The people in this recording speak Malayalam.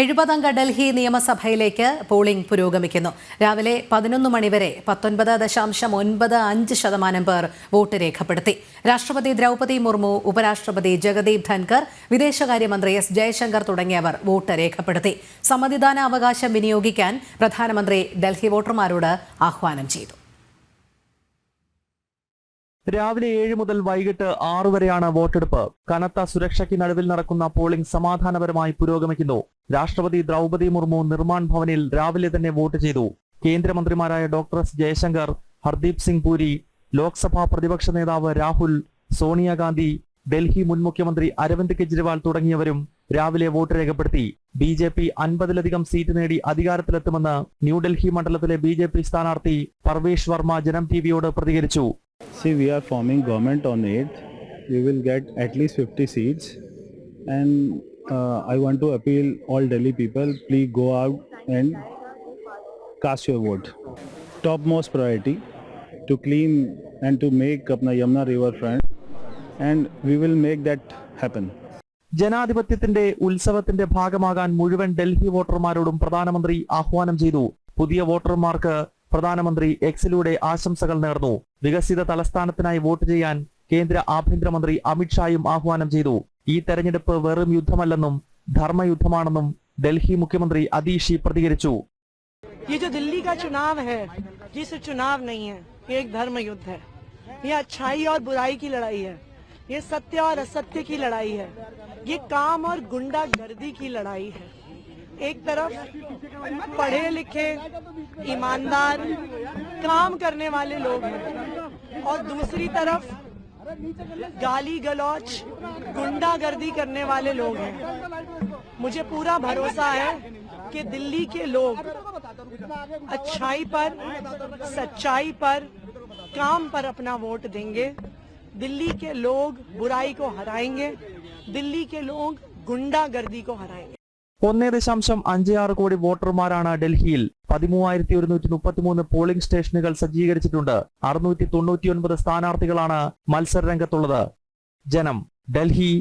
എഴുപതംഗ ഡൽഹി നിയമസഭയിലേക്ക് പോളിംഗ് പുരോഗമിക്കുന്നു. രാവിലെ പതിനൊന്ന് മണിവരെ പത്തൊൻപത് ദശാംശം ഒൻപത് അഞ്ച് ശതമാനം പേർ വോട്ട് രേഖപ്പെടുത്തി. രാഷ്ട്രപതി ദ്രൗപദി മുർമു ഉപരാഷ്ട്രപതി ജഗദീപ് ധൻകർ വിദേശകാര്യമന്ത്രി എസ് ജയശങ്കർ തുടങ്ങിയവർ വോട്ട് രേഖപ്പെടുത്തി. സമ്മതിദാന അവകാശം വിനിയോഗിക്കാൻ പ്രധാനമന്ത്രി ഡൽഹി വോട്ടർമാരോട് ആഹ്വാനം ചെയ്തു. രാവിലെ ഏഴ് മുതൽ വൈകിട്ട് ആറ് വരെയാണ് വോട്ടെടുപ്പ്. കനത്ത സുരക്ഷയ്ക്ക് നടുവിൽ നടക്കുന്ന പോളിംഗ് സമാധാനപരമായി പുരോഗമിക്കുന്നു. രാഷ്ട്രപതി ദ്രൗപതി മുർമു നിർമ്മാൺ ഭവനിൽ രാവിലെ തന്നെ വോട്ട് ചെയ്തു. കേന്ദ്രമന്ത്രിമാരായ ഡോക്ടർ എസ്. ജയശങ്കർ ഹർദീപ് സിംഗ് പുരി ലോക്സഭാ പ്രതിപക്ഷ നേതാവ് രാഹുൽ സോണിയാഗാന്ധി ഡൽഹി മുൻ മുഖ്യമന്ത്രി അരവിന്ദ് കെജ്രിവാൾ തുടങ്ങിയവരും രാവിലെ വോട്ട് രേഖപ്പെടുത്തി. ബി ജെ പി അൻപതിലധികം സീറ്റ് നേടി അധികാരത്തിലെത്തുമെന്ന് ന്യൂഡൽഹി മണ്ഡലത്തിലെ ബി ജെ പി സ്ഥാനാർത്ഥി പർവേഷ് വർമ്മ ജനം ടിവിയോട് പ്രതികരിച്ചു. See, we are forming government on 8th. We will get at least 50 seats. And uh, I want to appeal all Delhi people, please go out and cast your vote. Topmost priority to clean and to make Kapna Yamuna river front. And we will make that happen. ജനാധിപത്യത്തിന്റെ ഉത്സവത്തിന്റെ ഭാഗമാകാൻ മുഴുവൻ ഡൽഹി വോട്ടർമാരോടും പ്രധാനമന്ത്രി ആഹ്വാനം ചെയ്തു പുതിയ വോട്ടർമാർക്ക് പ്രധാനമന്ത്രി എക്സിലൂടെ ആശംസകൾ നേർന്നു വികസിത തലസ്ഥാനത്തിനായി വോട്ട് ചെയ്യാൻ കേന്ദ്ര ആഭ്യന്തരമന്ത്രി അമിത്ഷായും ആഹ്വാനം ചെയ്തു ഈ തെരഞ്ഞെടുപ്പ് വെറും യുദ്ധമല്ലെന്നും ധർമ്മയുദ്ധമാണെന്നും ഡൽഹി മുഖ്യമന്ത്രി അതീഷി പ്രതികരിച്ചു ये जो दिल्ली का चुनाव है ये सिर्फ चुनाव नहीं है ये एक धर्म युद्ध है ये अच्छाई और बुराई की लड़ाई है ये सत्य और असत्य की लड़ाई है ये काम और गुंडागर्दी की लड़ाई है एक तरफ़ पढ़े लिखे, ईमानदार, काम करने वाले लोग हैं। और दूसरी तरफ़ गाली गलौच गुंडागर्दी करने वाले लोग हैं। मुझे पूरा भरोसा है कि दिल्ली के लोग अच्छाई पर, सच्चाई पर, काम पर अपना वोट देंगे। दिल्ली के लोग बुराई को हराएँगे। दिल्ली के लोग गुंडागर्दी को हराएँगे। ഒന്നേ ദശാംശം അഞ്ച് ആറ് കോടി വോട്ടർമാരാണ് ഡൽഹിയിൽ. പതിമൂവായിരത്തി ഒരുന്നൂറ്റി മുപ്പത്തിമൂന്ന് പോളിംഗ് സ്റ്റേഷനുകൾ സജ്ജീകരിച്ചിട്ടുണ്ട്. അറുന്നൂറ്റി തൊണ്ണൂറ്റിയൊൻപത് സ്ഥാനാർത്ഥികളാണ് മത്സര രംഗത്തുള്ളത് ജനം ഡൽഹി